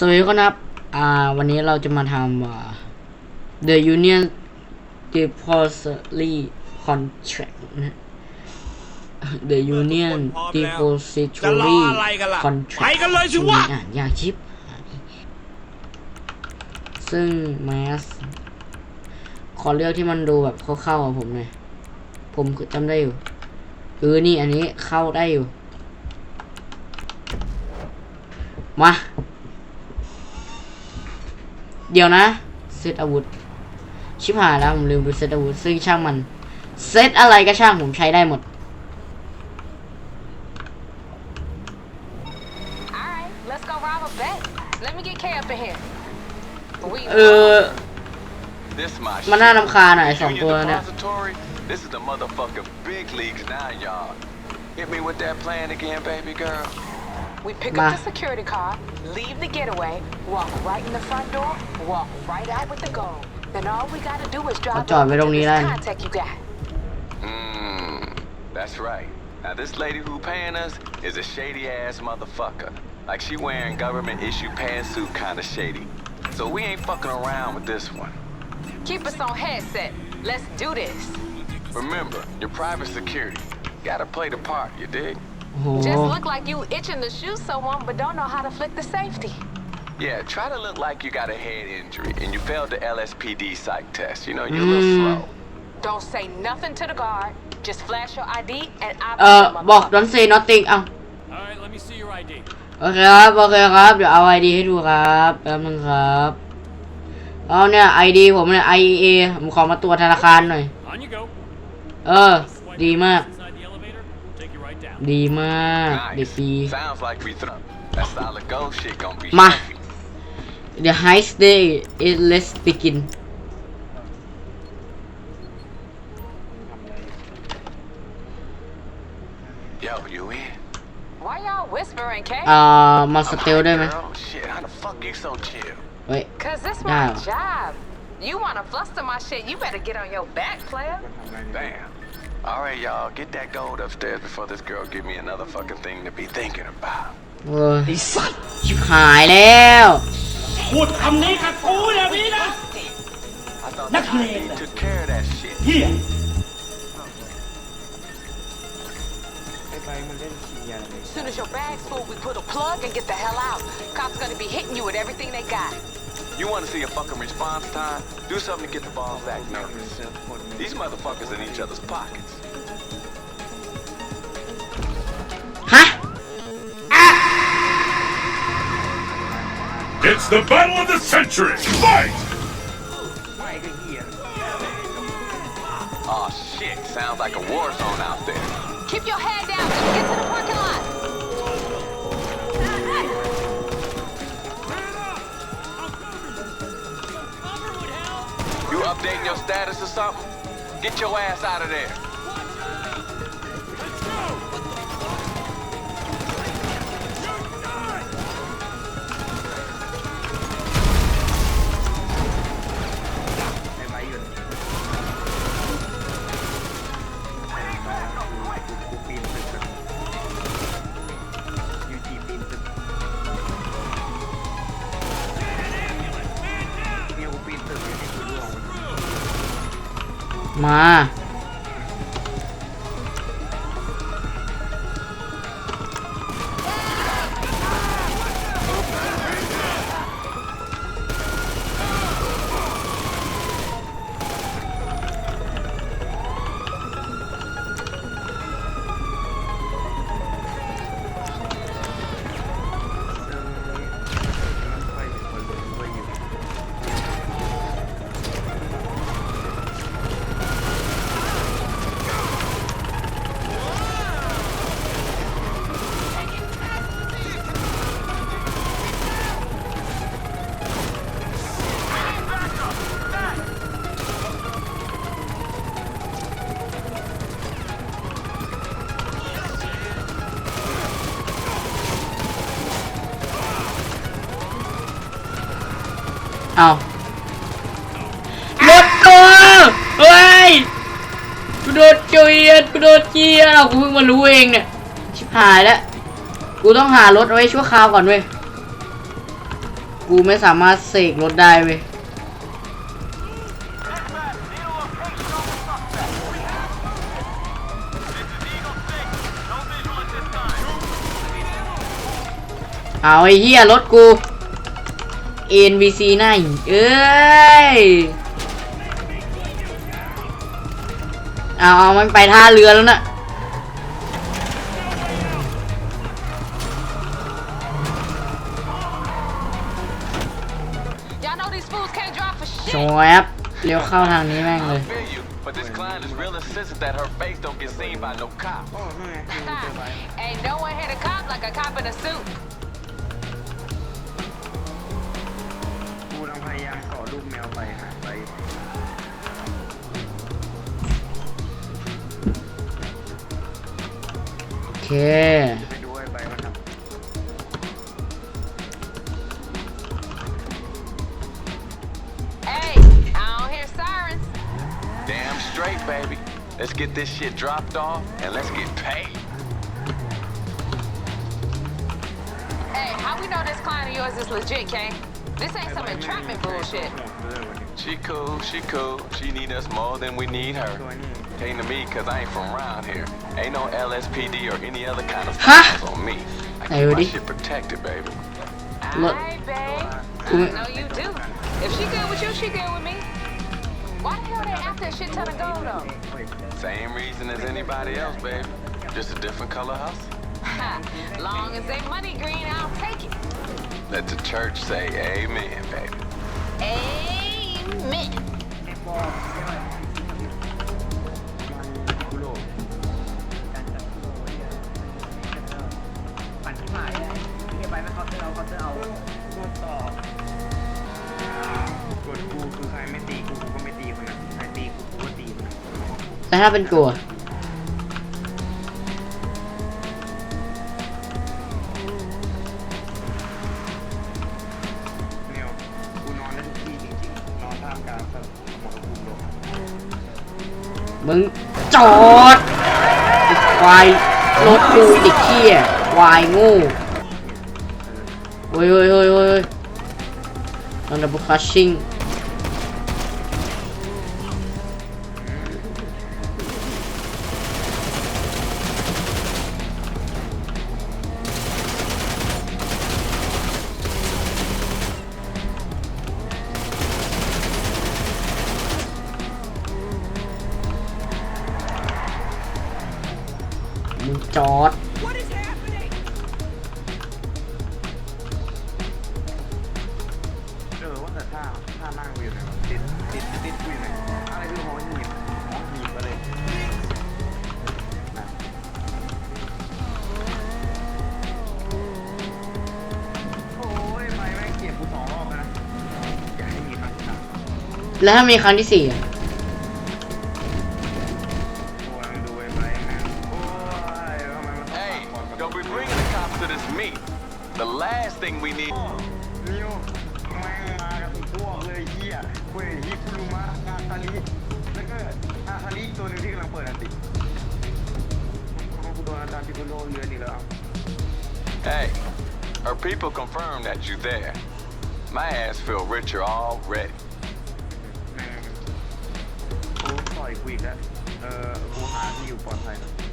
สวัสดีครับอ่าวันนี้เราจะมาทำ The Union Depository Contract นะ The Union Depository Contract ไปกันเลยสิวะอ่านยากชิป ซึ่งแมสขอเลือกที่มันดูแบบเข้าๆของผมหน่อย ผมจำได้อยู่เออนี่อันนี้เข้าได้อยู่ ดี๋ยวนะ เซตอาวุธ ชิบหายแล้วผมลืมดูเซตอาวุธ ซึ่งช่างมัน เซตอะไรก็ช่างผมใช้ได้หมด Alright, let's go rob a bank. Let me get K up in here. We เออ This my มันน่า shit. รำคาญหน่อยสอง Union ตัวเนี่ย Depository? This is the motherfucking big leagues now, y'all. Hit me with that plan again, baby girl. We pick up the security car, leave the getaway, walk right in the front door, walk right out with the goal. Then all we gotta do is drive up to contact you got. Mm, that's right. Now this lady who paying us is a shady ass motherfucker. Like she wearing government issue pantsuit kinda shady. So we ain't fucking around with this one. Keep us on headset. Let's do this. Remember, your private security. Gotta play the part, you dig? โอ้โห Just look like you itching to shoot someone but don't know how to flick the safety. Yeah, try to look like you got a head injury and you failed the LSPD psych test. You know, you're a little Mm. slow. Don't say nothing to the guard. Just flash your ID and I เออบอก don't say nothing เอา Alright, let me see your ID. โอเคครับ โอเคครับ เดี๋ยวเอาไอดีให้ดูครับแป๊บนึงครับ เอาเนี่ยไอดีผมเนี่ย IEA ผมขอมาตัวธนาคารหน่อย On you go. เออ Swipe ดีมาก ดีมากเด็ก Nice. ดี Sounds like we throw. That solid gold shit gonna be Ma. heavy. The heist day is let's begin Yo, you in? Why y'all whispering, K? เอ่อมาสเตล Alright, ได้ไหม girl. Shit, how the fuck you so chill? เฮ้ย Cause this Yeah. my job. You wanna fluster my shit, you better get on your back, player. Damn. All right, y'all, get that gold upstairs before this girl give me another fucking thing to be thinking about. เออชิบหายแล้ว พูดคำนี้กับกูอย่างนี้นะ I thought That's the me. ID took care of that shit. เฮีย As soon as your bag's full, we pull the plug and get the hell out. Cops gonna be hitting you with everything they got. You want to see a fucking response time? Do something to get the balls act nervous. These motherfuckers in each other's pockets. ฮะ ah! It's the battle of the century! Fight! Oh shit, sounds like a war zone out there. Keep your head down. Let's get to the parking updating your status or something? Get your ass out of there. มา เอารถตัวเฮ้ยกูโดนเจียดกูโดนเจียดเอากูเพิ่งมารู้เองเนี่ย ชิบหายแล้ว กูต้องหารถไว้ชั่วคราวก่อนเว้ย กูไม่สามารถเสกรถได้เว้ยเอาไอ้เหี้ยรถกู NVC หน้าหินเอ้ยเอาเอามันไปท่าเรือแล้วนะ Y'all know these fools can't drive for โช shit. ว์แอปเลี้ยวเข้าทางนี้แม่งเลย I feel you, but this client is real insistent that her face don't get seen by no cop. โอ้นั่นไงคือเจอไป Ain't no one hit a cop like a cop in a suit. เค ไปดูไอ้ใบมันท Hey, I This ain't some entrapment bullshit. She cool, she cool. She need us more than we need her. Came to me cause I ain't from around here. Ain't no LSPD or any other kind of stuff on me. I keep Already? my shit protected, baby. Look. Aye, babe. I know you do. If she good with you, she good with me. Why the hell they after that shit ton of gold though? Same reason as anybody else, baby. Just a different color house. Long as they money green, I'll take it. Let the church say amen, baby. Amen. I haven't Gore? มึงจอดไอ้ควายรถกูไอ้เด็กเขี้ยควายงูเฮ้ยเฮ้ยเฮ้ยเฮ้ยนอนดับเบิลคัชชิ่ง แต่ท่าท่านั่งกูอยู่ไหนวะติดติดติดกูอยู่ไหนอะไรคือหอหีบหอหีบอะไรนะโอ้ยไม่แม่งเกลียดกูสองรอบแล้วนะอยากให้มีครั้งที่สามแล้วถ้ามีครั้งที่สี่อะ Hey, her people confirmed that you there. My ass feel richer already. แ